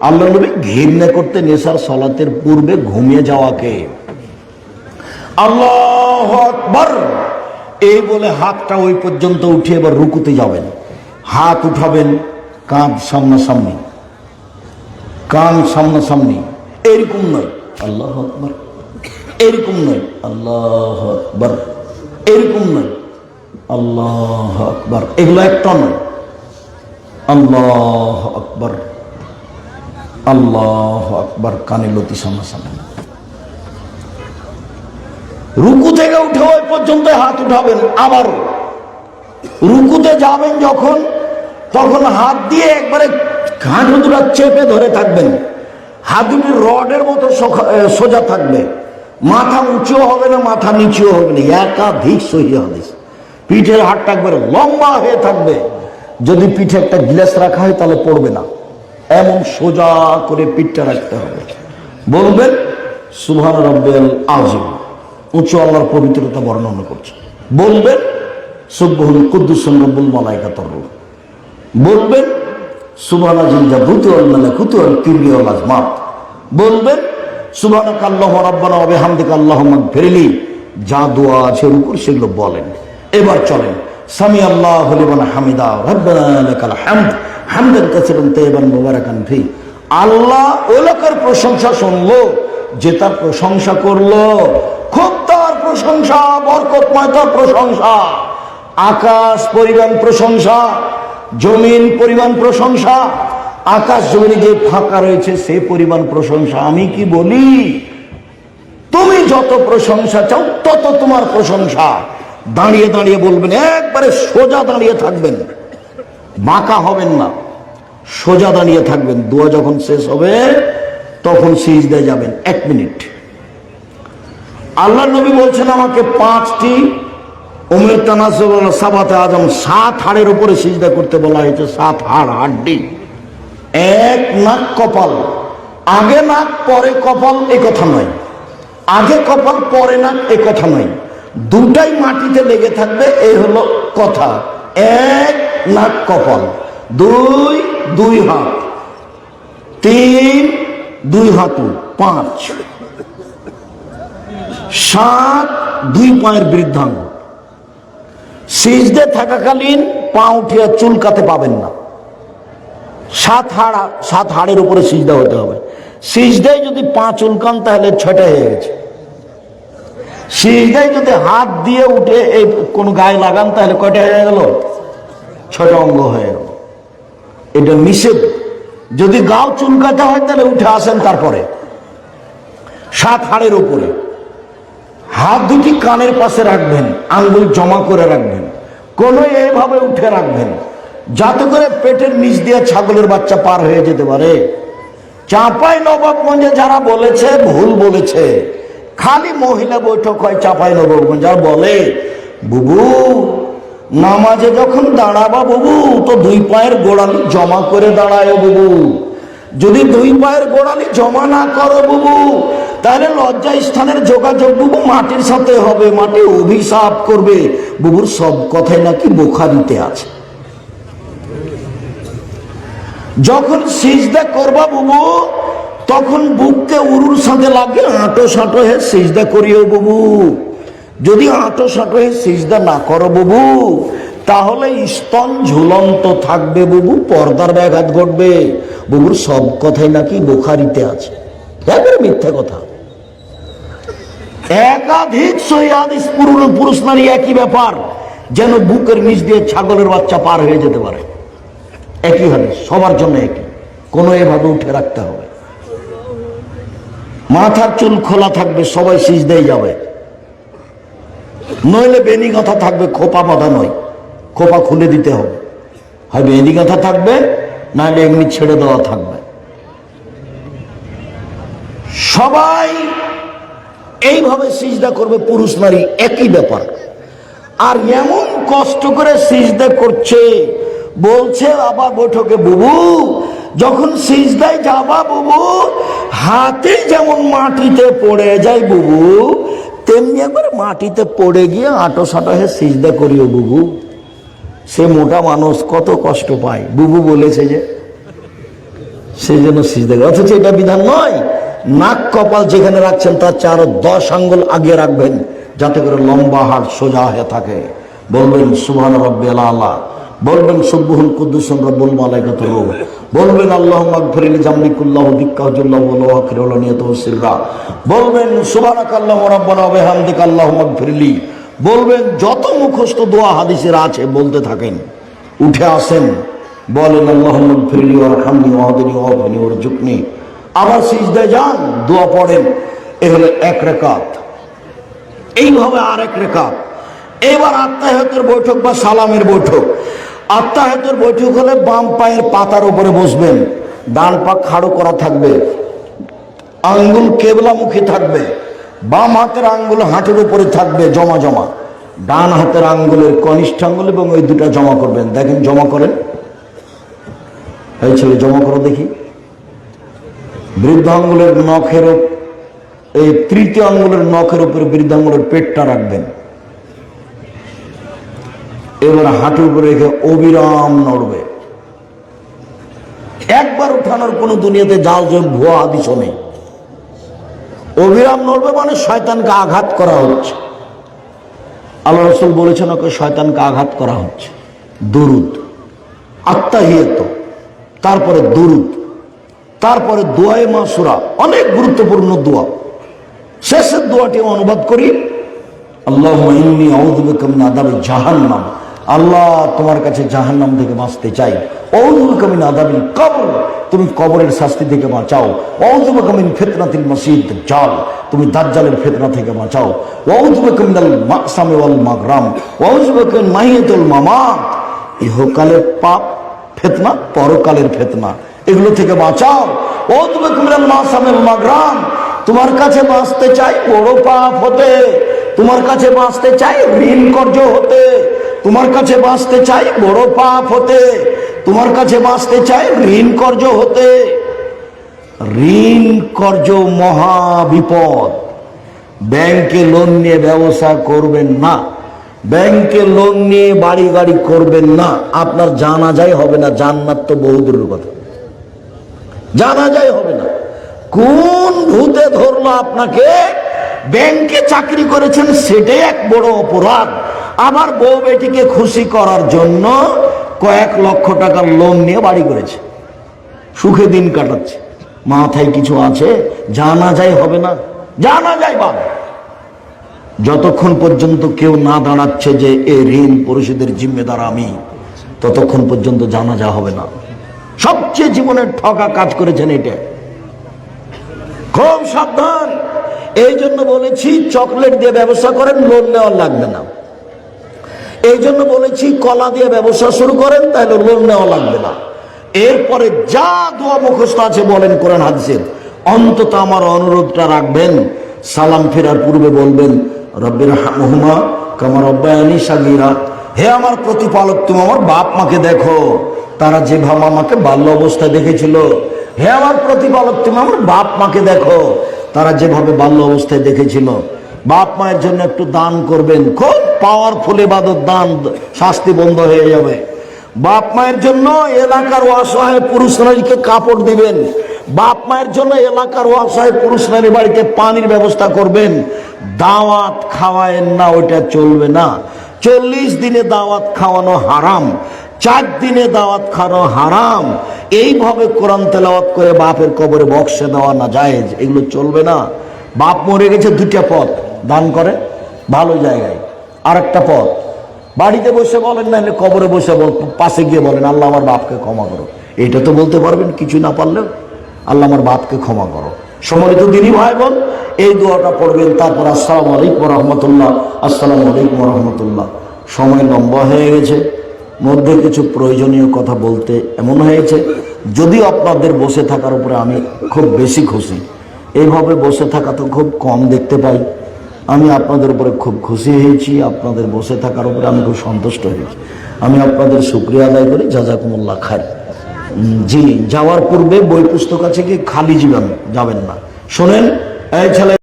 আল্লাহ নবী ঘৃণা করতে, নেশার সলাতের পূর্বে ঘুমিয়ে যাওয়াকে। আল্লাহ আকবর! এই বলে হাতটা ওই পর্যন্ত উঠে এবার রুকুতে যাবেন। হাত উঠাবেন কাঁধ সামনাসামনি। কান সামনাসামনি। এরকম নয়। আল্লাহ আকবর। এরকম নয়। আল্লাহ আকবর। এরকম নয়। আল্লাহ আকবর। এগুলো একটা নয়। আল্লাহ আকবর। আল্লাহ আকবর, কানে লতি সামনাসামনি। রুকু থেকে উঠে ওই পর্যন্ত হাত উঠাবেন আবারও রুকুতে যাবেন যখন, তখন হাত দিয়ে একবারে ঘাট দুটা চেপে ধরে থাকবেন। হাত দুটি রডের মতো সোজা থাকবে। মাথা উঁচু হবে না, মাথা নিচু হবে না, একাধিক সহি হাদিস। পিঠের হাতটা একবারে লম্বা হয়ে থাকবে। যদি পিঠে একটা গ্লাস রাখা হয়, তাহলে পড়বে না। এমন সোজা করে পিঠটা রাখতে হবে। বলবেন সুভান রব্বেল আজিম উঁচু আল্লাহর পবিত্রতা বর্ণনা করছে। বলবেন, সুবহুল কুদ্দুসুন রব্বুল মালাইকাতর রূহ বলবেন আল কিবরিয়াল আজমাত। বলবেন সুবহানাক আল্লাহু রাব্বানা ওয়া বিহামদিকা আল্লাহুম্মা ফিরলি যা দোয়া আছে উপর সেগুলো বলেন। এবার চলেন। সামি আল্লাহু লিমান হামিদা, রাব্বানা হামদ। হামদান কাসিরান তাইয়িবান মুবারাকান ফি। আল্লাহ ওই লোকের প্রশংসা শুনলো, যে তার প্রশংসা করল। খুব তার প্রশংসা, বরকতময় তার প্রশংসা। আকাশ পরিমাণ প্রশংসা, জমিন পরিমাণ প্রশংসা, আকাশ জমিনে যে ফাঁকা রয়েছে সে পরিমাণ প্রশংসা। আমি কি বলি? তুমি যত প্রশংসা চাও, তত তোমার প্রশংসা। দাঁড়িয়ে দাঁড়িয়ে বলবেন, একবারে সোজা দাঁড়িয়ে থাকবেন। বাঁকা হবেন না। সোজা দাঁড়িয়ে থাকবেন। দোয়া যখন শেষ হবে, তখন সিজদায় যাবেন। এক মিনিট। আল্লাহ নবী বলছেন আমাকে পাঁচটি উমের তানাসব সাবাতে আজম সাত হাড়ের উপরে সিজদা করতে বলা হয়েছে। সাত হাড়, হাড্ডি। এক নাক কপাল। আগে নাক, পরে কপাল এ কথা নয়। আগে কপাল, পরে নাক এ কথা নয়। দুটাই মাটিতে লেগে থাকবে এই হলো কথা। এক নাক কপাল। দুই দুই হাত। তিন, দুই হাঁটু পাঁচ। সাত, দুই পায়ের বৃদ্ধাঙ্গ। সিজদে থাকাকালীন পা উঠিয়ে চুলকাতে পাবেন না। সাত হাড়, সাত হাড়ের উপরে সিজদা হতে হবে। সিজদায় যদি পা চুলকান, তাহলে ছটা হয়ে গেছে। সিজদায় যদি হাত দিয়ে উঠে এই কোন গায়ে লাগান, তাহলে কয়টা হয়ে গেল? ছটা অঙ্গ হয়ে গেল। এটা নিষেধ। যদি গাও চুলকাতে হয়, তাহলে উঠে আসেন তারপরে। সাত হাড়ের উপরে। হাত দুটি কানের পাশে রাখবেন, আঙ্গুল জমা করে রাখবেন। কোনো এভাবে উঠে রাখবেন। যাতে করে পেটের নিচ দিয়ে ছাগলের বাচ্চা পার হয়ে যেতে পারে। চাঁপাই নবাবগঞ্জে যারা বলেছে, ভুল বলেছে। খালি মহিলা বৈঠক হয় চাঁপাই নবাবগঞ্জ, আর বলে, বুবু নামাজে যখন দাঁড়াবা বুবু, তো দুই পায়ের গোড়ালি জমা করে দাঁড়ায় বুবু। যদি দুই পায়ের গোড়ালি জমা না করো বুবু, তাহলে লজ্জা স্থানের যোগাযোগ বুবু মাটির সাথে হবে, মাটি অভিশাপ করবে। বুবুর সব কথাই নাকি বোখারিতে আছে। যখন সিজদা করবা বুবু, তখন বুককে উরুর সাথে লাগে আঁটো সাঁটো হয়ে সিজদা করিও বুবু। যদি আঁটো সাঁটো হয়ে সিজদা না করো বুবু, তাহলে স্তন ঝুলন্ত থাকবে বুবু, পর্দার ব্যাঘাত ঘটবে। বুবুর সব কথাই নাকি বোখারিতে আছে। একবারে মিথ্যা কথা। একাধিক পুরুষ পুরুষ নারী একই ব্যাপার, যেন বুকের নিচ দিয়ে ছাগলের বাচ্চা পার হয়ে যেতে পারে। একই হাদিস, সবার জন্য একই। কোনো এভাবে উঠে রাখতে হবে। মাথার চুল খোলা থাকবে, সবাই সিজদেই যাবে। নইলে বেনি গাঁথা থাকবে, খোপা বাঁধা নয়। খোপা খুলে দিতে হবে। হয় বেনি গাঁথা থাকবে, নাহলে এমনি ছেড়ে দেওয়া থাকবে। সবাই এইভাবে সিজদা করবে, পুরুষ নারী একই ব্যাপার। আর এমন কষ্ট করে সিজদা করছে, বলছে আবার বৈঠকে, বুবু, যখন সিজদায় যাবা বুবু, হাতে যেমন মাটিতে পড়ে যায় বুবু তেমনি একবার মাটিতে পড়ে গিয়ে আটো সাটো হয়ে সিজদা করিও বুবু। সে মোটা মানুষ কত কষ্ট পায়। বুবু বলেছে যে সেই জন্য সিজদা করে। অথচ এটা বিধান নয়। নাক কপাল যেখানে রাখছেন, তার চার দশ আঙ্গুল আগে রাখবেন, যাতে করে লম্বা হাট সোজা হয়ে থাকে। বলবেন, সুবহান রব্বি আল্লাহ বলবেন, সুব্বুহুল কুদ্দুসন রব্বুল মালাইকাত বলবেন আল্লাহ মাগফিরিল জামলিকুল্লাহ দিক্কাহুল্লাহ ওয়া আখিরুল নিয়াতুহু সিররা। বলবেন, সুবহানাকাল্লাহু রাব্বানা ওয়া বিহামদিকা বলবেন, যত মুখস্থ দোয়া হাদিসের আছে, বলতে থাকেন, উঠে আসেন, বলেন, আল্লাহুম্মা মাগফিরলি ওয়ারহামনি ওয়াহদিনি ওয়াফনি ওয়ারজুকনি আবার সিজদায় যান, দোয়া পড়েন, এ হলো এক রেখাত। এইভাবে আরেক রেখা এবার আত্মাহতের বৈঠক বা সালামের বৈঠক। আত্মাহতের বৈঠক হলে বাম পায়ের পাতার উপরে বসবেন, ডান পা খাড়ো করা থাকবে, আঙ্গুল কেবলামুখী থাকবে, বাম হাতের আঙ্গুল হাঁটুর উপরে থাকবে, জমা জমা। ডান হাতের আঙ্গুলের কনিষ্ঠ আঙ্গুল এবং ওই দুটা জমা করবেন। দেখেন, জমা করেন। এই ছেলে, জমা করো দেখি। বৃদ্ধ আঙ্গুলের নখের এই তৃতীয় আঙ্গুলের নখের উপরে বৃদ্ধ আঙ্গুলের পেটটা রাখবেন। এবার হাঁটুর উপরে রেখে অবিরাম নড়বে। একবার উঠানোর কোনো দুনিয়াতে যাও যে ভুয়া আদিশ নেই। অবিরাম নড়বে মানে শয়তানকে আঘাত করা হচ্ছে। আল্লাহ রসুল বলেছেন ওকে, শয়তানকে আঘাত করা হচ্ছে। দুরুদ। আত্মাহিয়ত তারপরে দুরুদ। তারপরে দোয়ায় মাসুরা। অনেক গুরুত্বপূর্ণ দোয়া। শেষের দোয়াটি অনুবাদ করি। আল্লাহ জাহান্নাম। আল্লাহ তোমার কাছে জাহান্নাম থেকে বাঁচতে চাই। আউযু বিকা কবর, তুমি কবরের শাস্তি থেকে বাঁচাও। আউযু বিকা মিন ফিতনাতিল মাসিহ দাজ্জাল, তুমি দাজ্জালের ফিতনা থেকে বাঁচাও। আউযু বিকা মিনাল মাকসামি মাগরাম আউযু বিকা মিন মাহিয়াতুল মামাত। ইহকালের পাপ ফেতনা, পরকালের ফেতনা, এগুলো থেকে বাঁচাও। কুমিরাল মাসামের মাগরাম, তোমার কাছে বাঁচতে চাই বড় পাপ হতে। তোমার কাছে বাঁচতে চাই ঋণ কর্য হতে। তোমার কাছে বাঁচতে চাই বড় পাপ হতে। তোমার কাছে বাঁচতে চাই ঋণ কর্য হতে। ঋণ কর্য মহা বিপদ। ব্যাংকে লোন নিয়ে ব্যবসা করবেন না। ব্যাংকে লোন নিয়ে বাড়ি গাড়ি করবেন না। আপনার জানা যায় হবে না। জান্নাত তো বহুদূরের কথা। জানা যায় হবে না। কোন ভূতে ধরলো আপনাকে? ব্যাংকে চাকরি করেছেন, সেটাই এক বড় অপরাধ। আবার বউ বেটিকে খুশি করার জন্য কয়েক লক্ষ টাকার লোন নিয়ে বাড়ি করেছে। সুখে দিন কাটাচ্ছে। মাথায় কিছু আছে? জানা যায় হবে না। জানা যায় বাবা যতক্ষণ পর্যন্ত কেউ না দাঁড়াচ্ছে যে এ ঋণ পরিশোধের জিম্মেদার আমি, ততক্ষণ পর্যন্ত জানা যা হবে না। সবচেয়ে জীবনের ঠকা কাজ করেছেন এটা। খুব সাবধান। এই জন্য বলেছি, চকলেট দিয়ে ব্যবসা করেন লোন নেওয়ার লাগবে না। এই জন্য বলেছি, কলা দিয়ে ব্যবসা শুরু করেন, তাহলে লোন নেওয়া লাগবে না। এরপরে যা দোয়া মুখস্থ আছে বলেন কোরআন হাদিসের। অন্তত আমার অনুরোধটা রাখবেন, সালাম ফেরার পূর্বে বলবেন রব্বির হামহুমা কামার অব্বায়নী সাগিরা। হে আমার প্রতিপালক, তুমি আমার বাপ মাকে দেখো, তারা যে যেভাবে আমাকে বাল্য অবস্থায় দেখেছিল। হে আমার প্রতিপালক, তুমি আমার বাপ মাকে দেখো, তারা যেভাবে বাল্য অবস্থায় দেখেছিল। বাপ মায়ের জন্য একটু দান করবেন। খুব পাওয়ারফুল এবাদত দান, শাস্তি বন্ধ হয়ে যাবে। বাপ মায়ের জন্য এলাকার অসহায় পুরুষ নারীকে কাপড় দিবেন। বাপ মায়ের জন্য এলাকার অসহায় পুরুষ নারী বাড়িতে পানির ব্যবস্থা করবেন। দাওয়াত খাওয়ায়েন না, ওইটা চলবে না। চল্লিশ দিনে দাওয়াত খাওয়ানো হারাম। চার দিনে দাওয়াত খাওয়ানো হারাম। এইভাবে কোরআন তেলাওয়াত করে বাপের কবরে বক্সে দেওয়া না যায় এগুলো চলবে না। বাপ মরে গেছে দুইটা পথ। দান করে, ভালো জায়গায়। আর একটা পথ, বাড়িতে বসে বলেন না কবরে বসে বল- পাশে গিয়ে বলেন, আল্লাহ আমার বাপকে ক্ষমা করো। এইটা তো বলতে পারবেন, কিছু না পারলেও। আল্লাহ আমার বাপকে ক্ষমা করো। সম্মানিত দিনী ভাই বোন এই দোয়াটা পড়বেন, তারপর আসসালামু আলাইকুম রহমতুল্লাহ, আসসালামু আলাইকুম রহমতুল্লাহ। সময় লম্বা হয়ে গেছে, মধ্যে কিছু প্রয়োজনীয় কথা বলতে এমন হয়েছে, যদিও আপনাদের বসে থাকার উপরে আমি খুব বেশি খুশি। এইভাবে বসে থাকা তো খুব কম দেখতে পাই। আমি আপনাদের উপরে খুব খুশি হয়েছি, আপনাদের বসে থাকার উপরে আমি খুব সন্তুষ্ট হয়েছি। আমি আপনাদের শুক্রিয়া আদায় করি, জাজাকুমুল্লাহ খাই জি যাওয়ার পূর্বে বই পুস্তক আছে কি? খালি জীবন যাবেন না। শোনেন, এই ছেলে